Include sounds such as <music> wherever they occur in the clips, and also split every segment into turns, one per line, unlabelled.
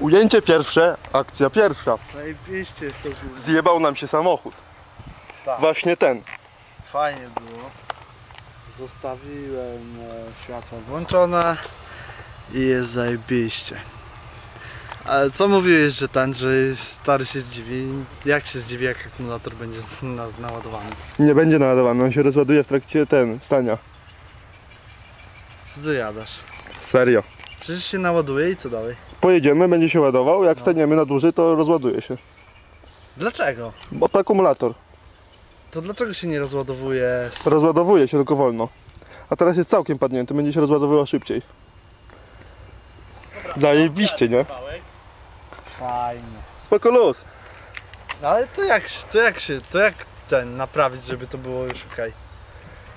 Ujęcie pierwsze, akcja pierwsza.
Zajebiście jest to góra.
Zjebał nam się samochód.
Tak.
Właśnie ten.
Fajnie było. Zostawiłem e, światło włączone i jest zajebiście. Ale co mówiłeś, że ten, że stary się zdziwi? Jak się zdziwi, jak akumulator będzie z- na, naładowany?
Nie będzie naładowany, on się rozładuje w trakcie ten, stania.
Co ty jadasz?
Serio.
Przecież się naładuje i co dalej?
Pojedziemy, będzie się ładował, jak staniemy na dłużej, to rozładuje się.
Dlaczego?
Bo to akumulator.
To dlaczego się nie rozładowuje? Z...
Rozładowuje się tylko wolno. A teraz jest całkiem padnięty, będzie się rozładowywał szybciej. Zajebiście, nie?
Fajnie.
Spoko luz.
No ale to jak, się- to jak się, to jak ten naprawić, żeby to było już okej?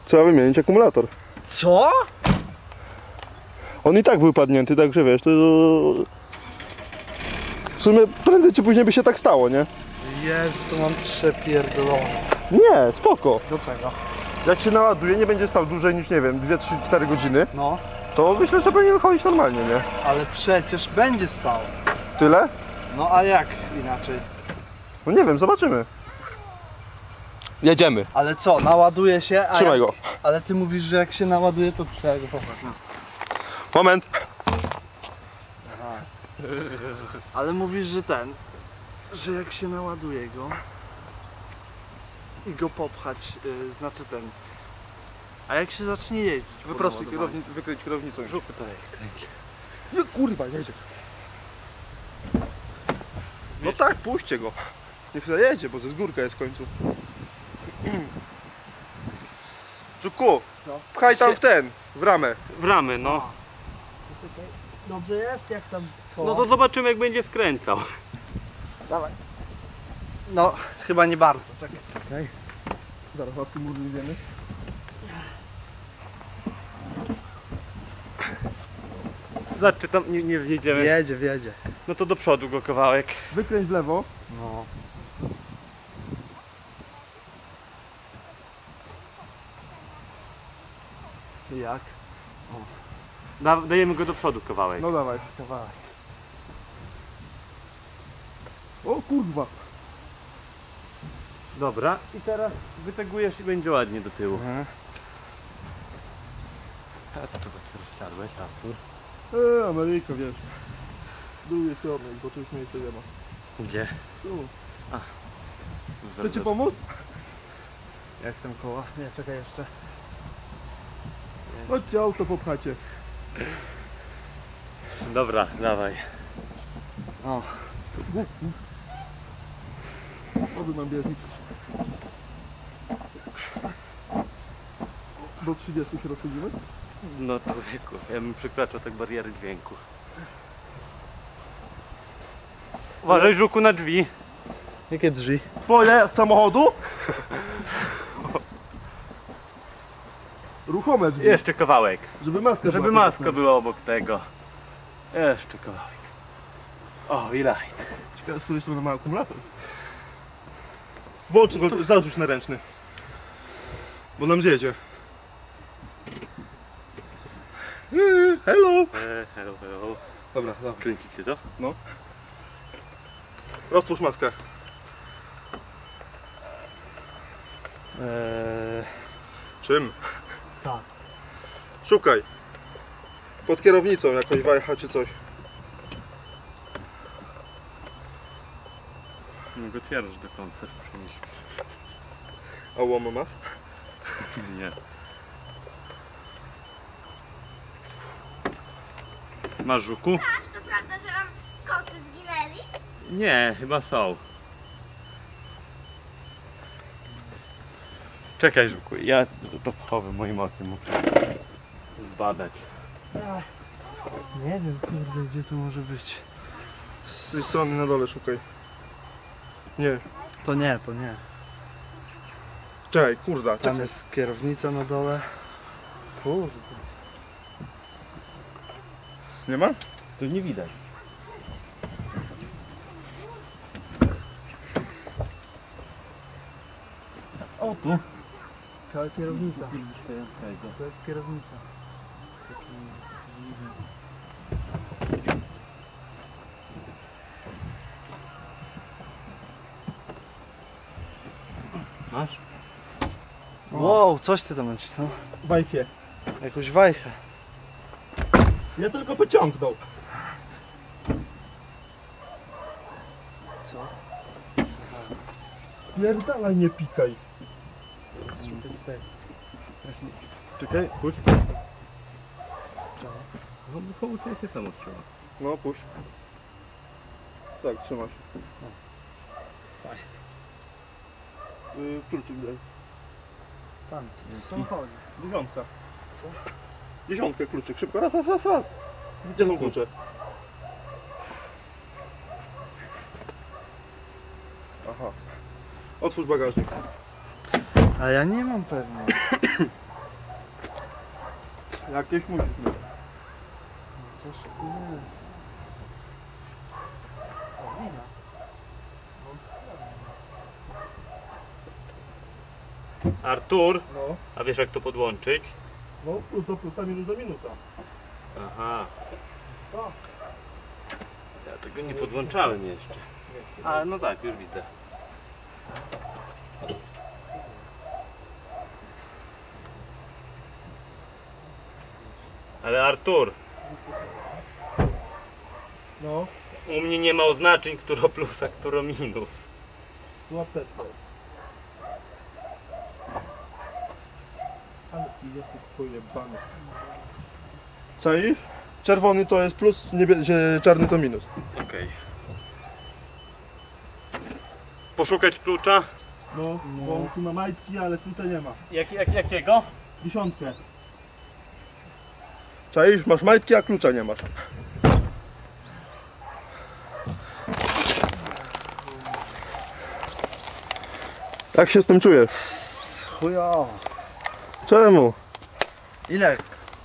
Trzeba wymienić akumulator.
Co?
On i tak był padnięty, także wiesz, to... Sumie prędzej czy później by się tak stało, nie?
Jezu, to mam przepierdolone.
Nie, spoko.
Do czego?
Jak się naładuje, nie będzie stał dłużej niż, nie wiem, 2, 3, 4 godziny,
No,
to myślę, że powinien chodzić normalnie, nie?
ale przecież będzie stał.
Tyle?
No a jak inaczej?
No nie wiem, zobaczymy. Jedziemy.
Ale co, naładuje się, a
Trzymaj
jak...
go.
Ale ty mówisz, że jak się naładuje, to trzeba go popatrz. No.
Moment.
Ale mówisz, że ten, że jak się naładuje go i go popchać, yy, znaczy ten. A jak się zacznie jeździć? po
Wyprostuj kierownicę, wykręć kierownicą.
Żółty tutaj kręci.
Nie, kurwa, jedzie. No tak, puśćcie go. Niech zajedzie, bo ze zgórka jest w końcu. Czuku,
No.
pchaj tam w ten, w ramę.
W ramę, no.
Dobrze jest? Jak tam
No to zobaczymy jak będzie skręcał.
Dawaj. No, chyba nie bardzo. Czekaj.
Czekaj. Zaraz łapki mur wiemy.
Zobacz, czy tam nie, nie wjedziemy.
Wiedzie, wiedzie.
No to do przodu go kawałek.
Wykręć w lewo.
No. Jak?
Da, dajemy go do przodu kawałek.
No dawaj.
Kawałek.
O kurwa.
Dobra. I teraz wytegujesz i będzie ładnie do tyłu.
Mhm.
A to chyba się rozsiadłeś, Artur.
Eee, Ameryka, wiesz. Dół jest bo tu już miejsce nie ma.
Gdzie?
Tu. Chcę
Chcę
ci pomóc?
Jak tam koło? Nie, czekaj jeszcze.
Chodźcie auto popchacie.
Dobra, dawaj.
O.
Oby nam bieżnik. Do 30 się rozchodzimy?
No człowieku, ja bym przekraczał tak bariery dźwięku. Uważaj żuku na drzwi.
Jakie drzwi?
Twoje samochodu? Ruchome drzwi.
Jeszcze kawałek.
Żeby maska
Żeby
była
maska była obok tego. Jeszcze kawałek. O, i light.
Ciekawe, z której strony ma akumulator. Włącz go, zarzuć na ręczny. Bo nam zjedzie. Eee, Hello!
E, hello, hello.
Dobra, dobra.
Kręcicie to?
Roztwórz maskę.
Eee,
Czym?
Tak.
Szukaj. Pod kierownicą jakoś wajcha czy coś.
Go otwierasz do końca, przynieś.
A łomę masz? <laughs>
Nie. Masz żuku?
Aż to prawda, że wam koty zginęli?
Nie, chyba są. Czekaj żuku, ja to pochowę moim okiem muszę zbadać.
nie wiem, kurde, gdzie to może być.
Z tej strony na dole szukaj. Nie.
To nie, to nie.
Czekaj, kurda.
Tam
Czekaj.
jest kierownica na dole. Kurde.
Nie ma?
Tu nie widać. O tu.
Kierownica. To jest kierownica.
Masz?
Wow, coś ty tam nacisnął.
Bajkie.
Jakąś wajchę.
Ja tylko pociągnął.
Co?
Pierdalaj, nie pikaj.
Czekaj, puść. No, koło ciebie się samo trzyma.
No, puść. Tak, trzymasz. Yy, kluczyk daj.
Tam, w samochodzie.
Dziesiątka. Co? Dziesiątkę kluczyk, szybko, raz, raz, raz, raz. Gdzie są klucze? Aha. Otwórz bagażnik.
A ja nie mam pewnie. <coughs>
Jakieś musisz mieć.
Artur,
No,
a wiesz jak to podłączyć?
no plus do plusa, minus do minusa.
Aha. Ja tego nie podłączałem jeszcze. A no tak, już widzę. Ale Artur,
No,
u mnie nie ma oznaczeń, któro plus, a minus.
tu apteczka. Ale ty jesteś pojebany. Czaisz? Czerwony to jest plus, niebie- zie- czarny to minus.
Okej. Poszukać klucza?
No, bo tu ma majtki, ale tutaj nie ma.
Jak, jak, jakiego?
Dziesiątkę. Czaisz? Masz majtki, a klucza nie masz. Jak się z tym czujesz?
Chujowo.
Czemu?
Ile?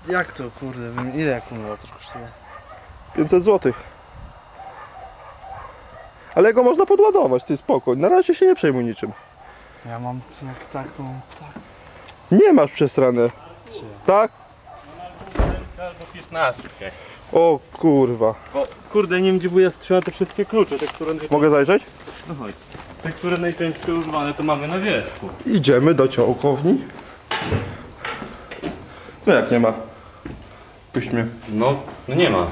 Jak to kurde? Ile akumulator kosztuje?
500 zł. Ale go można podładować, ty spokój. Na razie się nie przejmuj niczym.
Ja mam jak tak to mam tak.
Nie masz przesrane.
Czy?
Tak?
Albo 15.
O kurwa.
Bo kurde, nie wiem gdzie wuja trzyma te wszystkie klucze, te które,
Mogę zajrzeć?
no chodź. te, które najczęściej używane to mamy na wierzchu.
Idziemy do ciołkowni. No jak nie ma? Puść mnie.
No, no nie ma.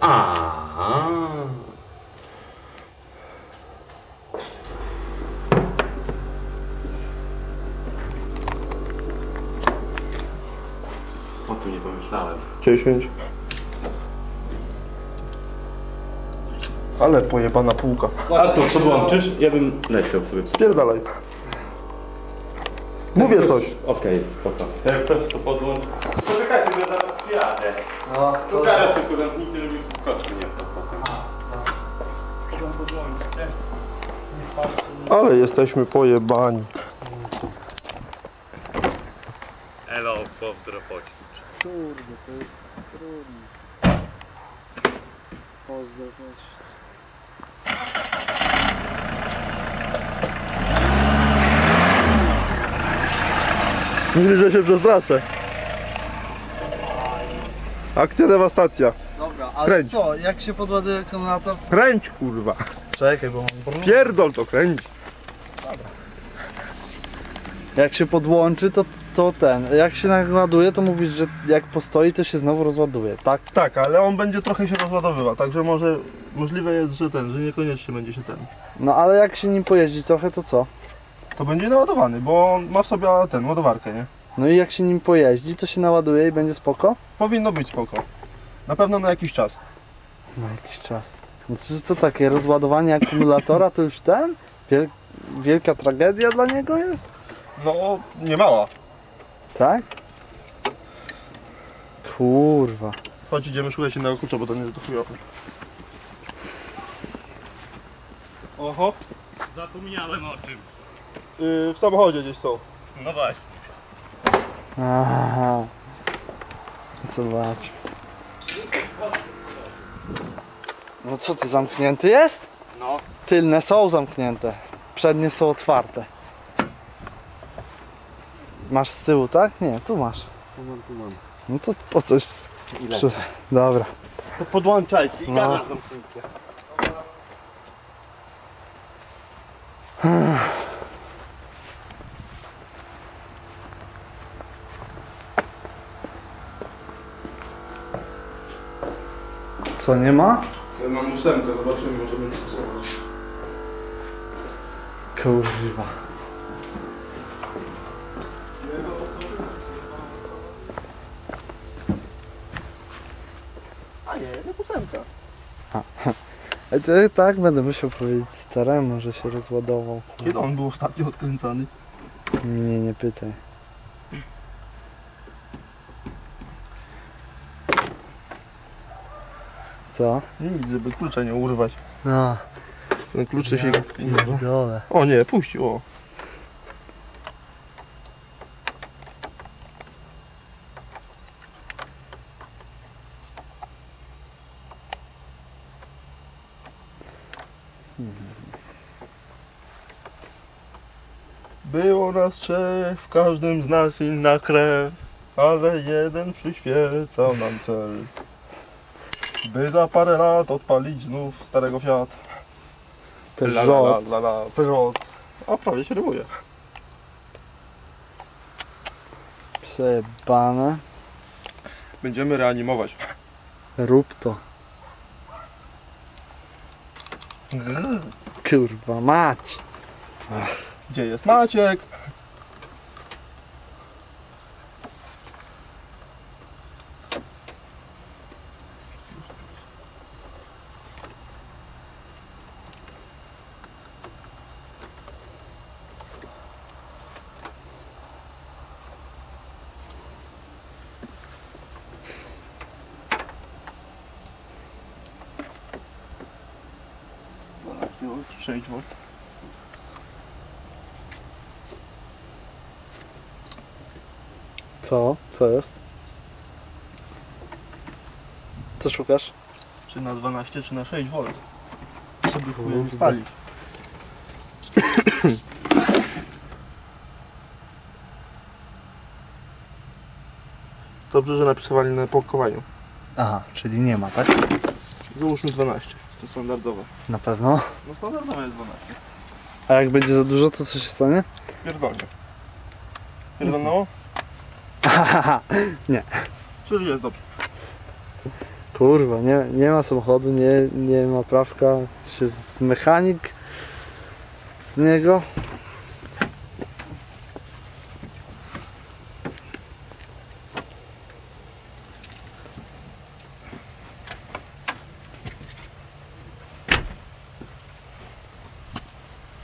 A. O tu nie pomyślałem.
10. Ale pojebana półka.
A tu podłączysz? Ja bym leciał sobie.
Spierdalaj. Mówię coś.
Okej, spoko. Jak <laughs> ktoś to podłączy. Poczekajcie, bo ja zaraz przyjadę.
No,
Tu teraz tylko zamknijcie, żeby koszty nie wpadł potem. Chcą podłączyć, nie?
Ale jesteśmy pojebani.
Elo, pozdro, poćwicz.
Kurde, to jest trudne. Pozdrow.
Mówisz, że się przestraszę. Akcja dewastacja.
Dobra, ale
Kręć.
co? Jak się podładuje akumulator? to-
Kręć kurwa.
Czekaj, bo mam brud.
Pierdol to kręć.
Jak się podłączy, to, to ten. Jak się naładuje, to mówisz, że jak postoi, to się znowu rozładuje, tak?
Tak, ale on będzie trochę się rozładowywał, także może możliwe jest, że ten, że niekoniecznie będzie się ten.
No ale jak się nim pojeździ trochę, to co?
To będzie naładowany, bo ma w sobie ten, ładowarkę, nie?
No i jak się nim pojeździ, to się naładuje i będzie spoko?
Powinno być spoko. Na pewno na jakiś czas.
Na jakiś czas. No to, co takie rozładowanie akumulatora to już ten? Wiel wielka tragedia dla niego jest?
No, nie mała.
Tak? Kurwa.
Chodź, idziemy szukać innego klucza, bo to nie to chujowe. Oho,
Zapomniałem o czym.
Yy, w samochodzie gdzieś są.
No właśnie.
Aha. No To zobacz. No co ty, zamknięty jest?
No.
Tylne są zamknięte. Przednie są otwarte. Masz z tyłu, tak? Nie, tu masz.
Tu mam, tu mam.
No to po coś.
Ile?
Przy... Dobra.
To podłączajcie i
No.
kanał zamknijcie.
Co, nie ma?
Ja mam ósemkę, zobaczymy, może będzie pasować.
Kurwa.
A nie, jednak ósemka.
A to tak będę musiał powiedzieć staremu, że się rozładował.
Kiedy on był ostatnio odkręcany?
Nie, nie pytaj. Co?
Nic, żeby klucza nie urwać.
No,
Ten klucze się...
dole.
O nie, puścił, o. Było nas trzech, w każdym z nas inna krew, ale jeden przyświecał nam cel. By za parę lat odpalić znów starego Fiat. La, la, la, la, la, Peugeot. A prawie się rymuje.
Przejebane.
Będziemy reanimować.
Rób to. Kurwa mać.
Gdzie jest Maciek? Już 6 V.
Co? Co jest? Co szukasz?
Czy na 12, czy na 6 V. Sobie chujem spalić. Dobrze, że napisywali na pakowaniu.
Aha, czyli nie ma, tak?
Załóżmy 12. To standardowe.
Na pewno.
No standardowe jest 12.
A jak będzie za dużo, to co się stanie?
Pierdolnie. Pierdolnęło? <laughs>
Nie.
Czyli jest dobrze.
Kurwa, nie, nie ma samochodu, nie, nie ma prawka, się z- mechanik z niego.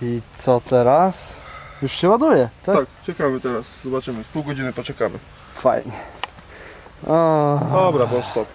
I co teraz? Już się ładuje, tak?
Tak, czekamy teraz. Zobaczymy. Pół godziny poczekamy.
Fajnie. O,
Dobra, bo stop.